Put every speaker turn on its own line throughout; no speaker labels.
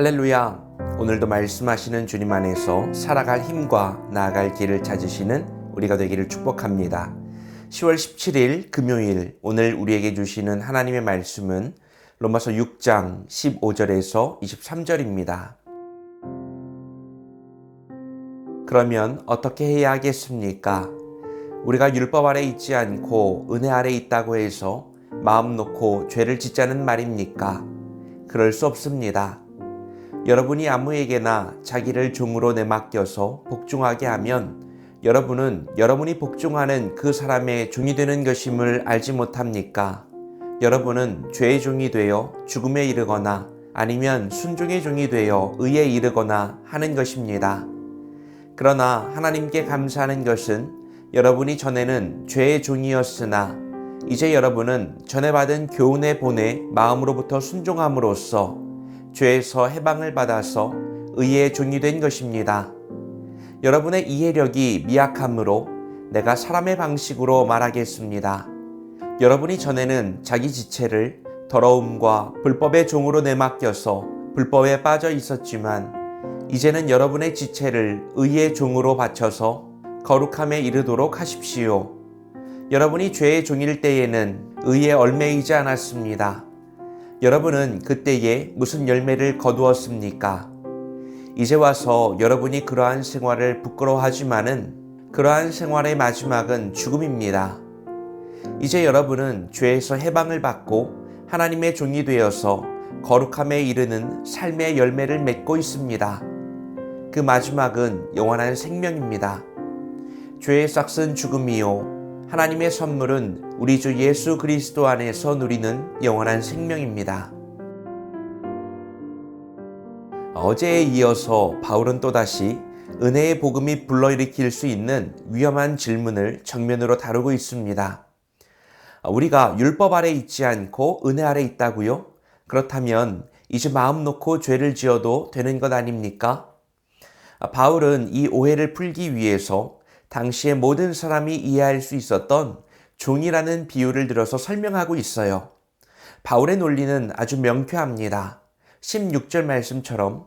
할렐루야. 오늘도 말씀하시는 주님 안에서 살아갈 힘과 나아갈 길을 찾으시는 우리가 되기를 축복합니다. 10월 17일 금요일 오늘 우리에게 주시는 하나님의 말씀은 로마서 6장 15절에서 23절입니다. 그러면 어떻게 해야 하겠습니까? 우리가 율법 아래 있지 않고 은혜 아래 있다고 해서 마음 놓고 죄를 짓자는 말입니까? 그럴 수 없습니다. 여러분이 아무에게나 자기를 종으로 내맡겨서 복종하게 하면 여러분은 여러분이 복종하는 그 사람의 종이 되는 것임을 알지 못합니까? 여러분은 죄의 종이 되어 죽음에 이르거나 아니면 순종의 종이 되어 의에 이르거나 하는 것입니다. 그러나 하나님께 감사하는 것은 여러분이 전에는 죄의 종이었으나 이제 여러분은 전에 받은 교훈의 본에 마음으로부터 순종함으로써 죄에서 해방을 받아서 의의 종이 된 것입니다. 여러분의 이해력이 미약함으로 내가 사람의 방식으로 말하겠습니다. 여러분이 전에는 자기 지체를 더러움과 불법의 종으로 내맡겨서 불법에 빠져 있었지만 이제는 여러분의 지체를 의의 종으로 바쳐서 거룩함에 이르도록 하십시오. 여러분이 죄의 종일 때에는 의에 얼매이지 않았습니다. 여러분은 그때에 무슨 열매를 거두었습니까? 이제 와서 여러분이 그러한 생활을 부끄러워하지만은 그러한 생활의 마지막은 죽음입니다. 이제 여러분은 죄에서 해방을 받고 하나님의 종이 되어서 거룩함에 이르는 삶의 열매를 맺고 있습니다. 그 마지막은 영원한 생명입니다. 죄의 싹은 죽음이요. 하나님의 선물은 우리 주 예수 그리스도 안에서 누리는 영원한 생명입니다. 어제에 이어서 바울은 또다시 은혜의 복음이 불러일으킬 수 있는 위험한 질문을 정면으로 다루고 있습니다. 우리가 율법 아래 있지 않고 은혜 아래 있다고요? 그렇다면 이제 마음 놓고 죄를 지어도 되는 것 아닙니까? 바울은 이 오해를 풀기 위해서 당시의 모든 사람이 이해할 수 있었던 종이라는 비유를 들어서 설명하고 있어요. 바울의 논리는 아주 명쾌합니다. 16절 말씀처럼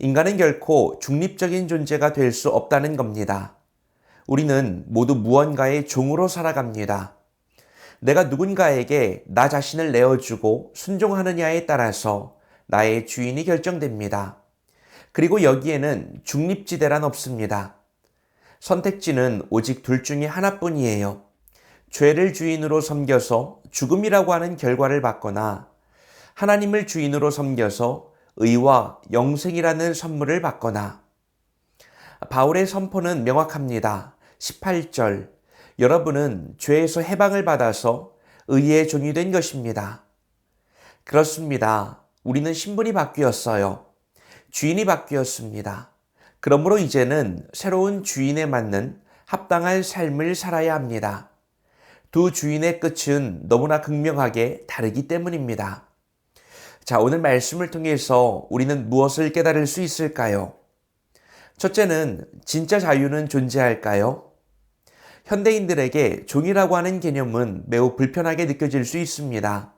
인간은 결코 중립적인 존재가 될 수 없다는 겁니다. 우리는 모두 무언가의 종으로 살아갑니다. 내가 누군가에게 나 자신을 내어주고 순종하느냐에 따라서 나의 주인이 결정됩니다. 그리고 여기에는 중립지대란 없습니다. 선택지는 오직 둘 중에 하나뿐이에요. 죄를 주인으로 섬겨서 죽음이라고 하는 결과를 받거나 하나님을 주인으로 섬겨서 의와 영생이라는 선물을 받거나 바울의 선포는 명확합니다. 18절 여러분은 죄에서 해방을 받아서 의의 종이 된 것입니다. 그렇습니다. 우리는 신분이 바뀌었어요. 주인이 바뀌었습니다. 그러므로 이제는 새로운 주인에 맞는 합당한 삶을 살아야 합니다. 두 주인의 끝은 너무나 극명하게 다르기 때문입니다. 자, 오늘 말씀을 통해서 우리는 무엇을 깨달을 수 있을까요? 첫째는 진짜 자유는 존재할까요? 현대인들에게 종이라고 하는 개념은 매우 불편하게 느껴질 수 있습니다.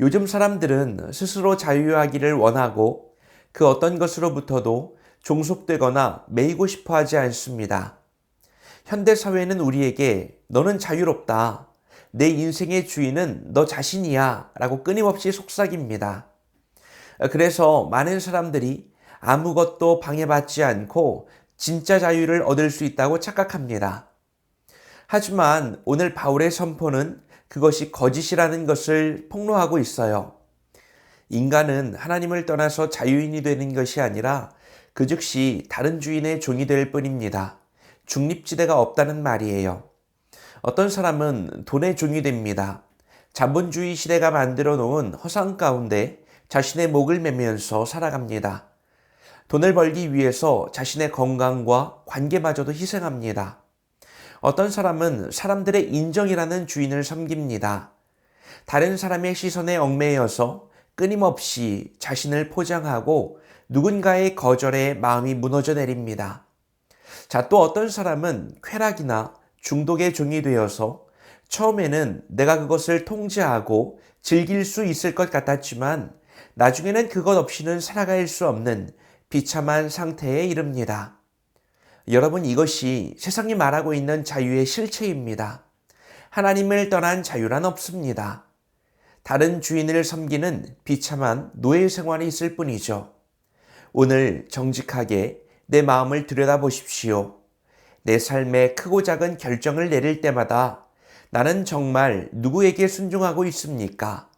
요즘 사람들은 스스로 자유하기를 원하고 그 어떤 것으로부터도 종속되거나 매이고 싶어 하지 않습니다. 현대 사회는 우리에게 너는 자유롭다. 내 인생의 주인은 너 자신이야. 라고 끊임없이 속삭입니다. 그래서 많은 사람들이 아무것도 방해받지 않고 진짜 자유를 얻을 수 있다고 착각합니다. 하지만 오늘 바울의 선포는 그것이 거짓이라는 것을 폭로하고 있어요. 인간은 하나님을 떠나서 자유인이 되는 것이 아니라 그 즉시 다른 주인의 종이 될 뿐입니다. 중립지대가 없다는 말이에요. 어떤 사람은 돈의 종이 됩니다. 자본주의 시대가 만들어 놓은 허상 가운데 자신의 목을 매면서 살아갑니다. 돈을 벌기 위해서 자신의 건강과 관계마저도 희생합니다. 어떤 사람은 사람들의 인정이라는 주인을 섬깁니다. 다른 사람의 시선에 얽매여서 끊임없이 자신을 포장하고 누군가의 거절에 마음이 무너져 내립니다. 자, 또 어떤 사람은 쾌락이나 중독의 종이 되어서 처음에는 내가 그것을 통제하고 즐길 수 있을 것 같았지만 나중에는 그것 없이는 살아갈 수 없는 비참한 상태에 이릅니다. 여러분 이것이 세상이 말하고 있는 자유의 실체입니다. 하나님을 떠난 자유란 없습니다. 다른 주인을 섬기는 비참한 노예 생활이 있을 뿐이죠. 오늘 정직하게 내 마음을 들여다보십시오. 내 삶의 크고 작은 결정을 내릴 때마다 나는 정말 누구에게 순종하고 있습니까?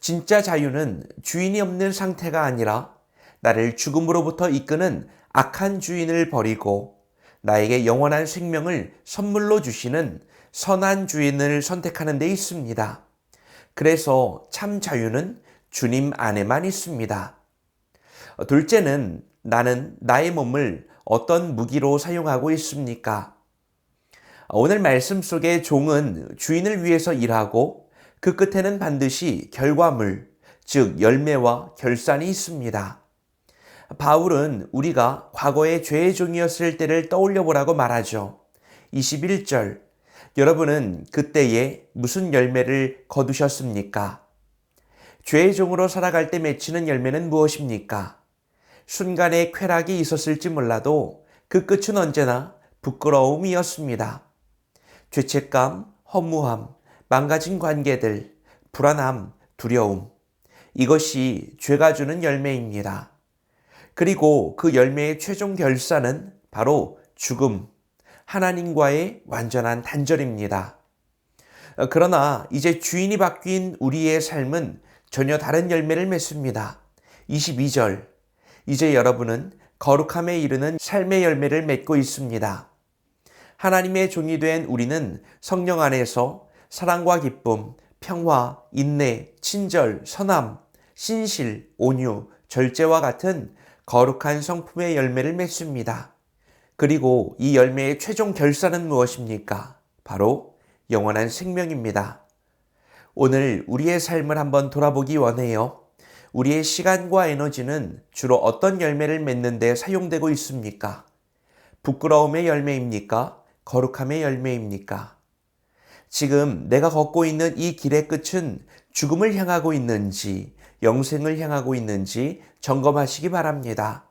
진짜 자유는 주인이 없는 상태가 아니라 나를 죽음으로부터 이끄는 악한 주인을 버리고 나에게 영원한 생명을 선물로 주시는 선한 주인을 선택하는 데 있습니다. 그래서 참 자유는 주님 안에만 있습니다. 둘째는 나는 나의 몸을 어떤 무기로 사용하고 있습니까? 오늘 말씀 속에 종은 주인을 위해서 일하고 그 끝에는 반드시 결과물, 즉 열매와 결산이 있습니다. 바울은 우리가 과거의 죄의 종이었을 때를 떠올려 보라고 말하죠. 21절. 여러분은 그때에 무슨 열매를 거두셨습니까? 죄의 종으로 살아갈 때 맺히는 열매는 무엇입니까? 순간의 쾌락이 있었을지 몰라도 그 끝은 언제나 부끄러움이었습니다. 죄책감, 허무함, 망가진 관계들, 불안함, 두려움. 이것이 죄가 주는 열매입니다. 그리고 그 열매의 최종 결산은 바로 죽음, 하나님과의 완전한 단절입니다. 그러나 이제 주인이 바뀐 우리의 삶은 전혀 다른 열매를 맺습니다. 22절. 이제 여러분은 거룩함에 이르는 삶의 열매를 맺고 있습니다. 하나님의 종이 된 우리는 성령 안에서 사랑과 기쁨, 평화, 인내, 친절, 선함, 신실, 온유, 절제와 같은 거룩한 성품의 열매를 맺습니다. 그리고 이 열매의 최종 결산은 무엇입니까? 바로 영원한 생명입니다. 오늘 우리의 삶을 한번 돌아보기 원해요. 우리의 시간과 에너지는 주로 어떤 열매를 맺는 데 사용되고 있습니까? 부끄러움의 열매입니까? 거룩함의 열매입니까? 지금 내가 걷고 있는 이 길의 끝은 죽음을 향하고 있는지, 영생을 향하고 있는지 점검하시기 바랍니다.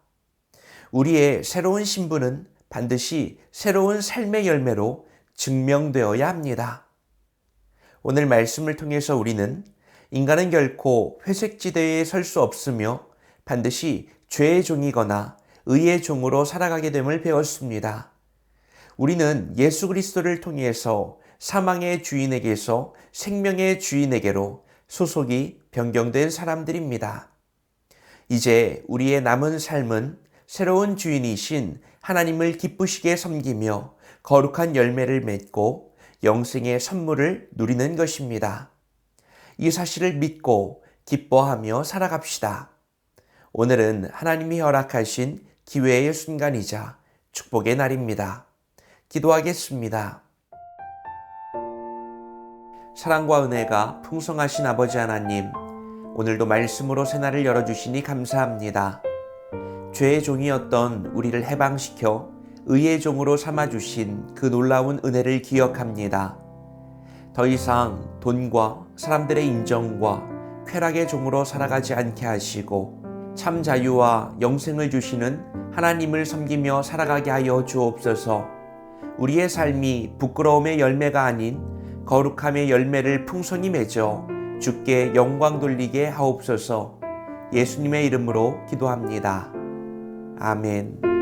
우리의 새로운 신분은 반드시 새로운 삶의 열매로 증명되어야 합니다. 오늘 말씀을 통해서 우리는 인간은 결코 회색지대에 설 수 없으며 반드시 죄의 종이거나 의의 종으로 살아가게 됨을 배웠습니다. 우리는 예수 그리스도를 통해서 사망의 주인에게서 생명의 주인에게로 소속이 변경된 사람들입니다. 이제 우리의 남은 삶은 새로운 주인이신 하나님을 기쁘시게 섬기며 거룩한 열매를 맺고 영생의 선물을 누리는 것입니다. 이 사실을 믿고 기뻐하며 살아갑시다. 오늘은 하나님이 허락하신 기회의 순간이자 축복의 날입니다. 기도하겠습니다. 사랑과 은혜가 풍성하신 아버지 하나님, 오늘도 말씀으로 새날을 열어주시니 감사합니다. 죄의 종이었던 우리를 해방시켜 의의 종으로 삼아주신 그 놀라운 은혜를 기억합니다. 더 이상 돈과 사람들의 인정과 쾌락의 종으로 살아가지 않게 하시고 참 자유와 영생을 주시는 하나님을 섬기며 살아가게 하여 주옵소서 우리의 삶이 부끄러움의 열매가 아닌 거룩함의 열매를 풍성히 맺어 주께 영광 돌리게 하옵소서 예수님의 이름으로 기도합니다. 아멘.